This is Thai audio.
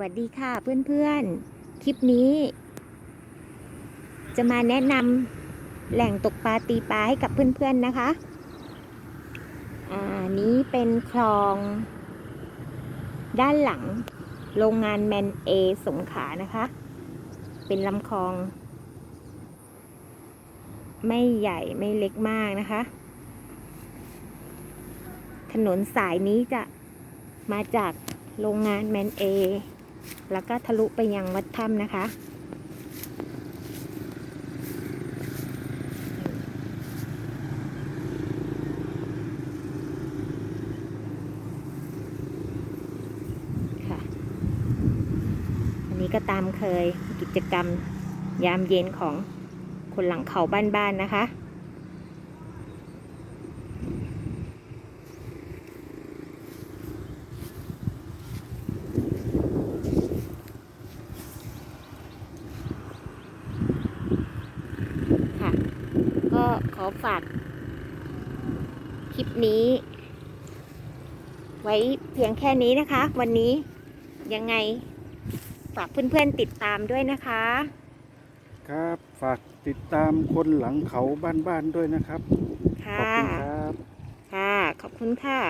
วัสดีค่ะเพื่อนๆ คลิปนี้ จะมาแนะนำแหล่งตกปลาตีปลาให้กับเพื่อนๆนะคะ อ่านี้เป็นคลอง ด้านหลัง โรงงานแมนเอสงขานะคะ เป็นลำคลอง ไม่ใหญ่ไม่เล็กมากนะคะ ถนนสายนี้จะมาจากโรงงานแมนเอ แล้วก็ทะลุไปยังวัดถ้ำนะคะ ค่ะ อันนี้ก็ตามเคยกิจกรรมยามเย็นของคนหลังเขาบ้านๆนะคะคะ ก็ ขอฝากคลิปนี้ ไว้เพียงแค่นี้นะคะ วันนี้ยังไงฝากเพื่อนๆติดตามด้วยนะคะ ครับฝากติดตามคนหลังเขาบ้านๆด้วยนะครับขค่ะอบคุณครับ ค่ะ ขอบคุณค่ะ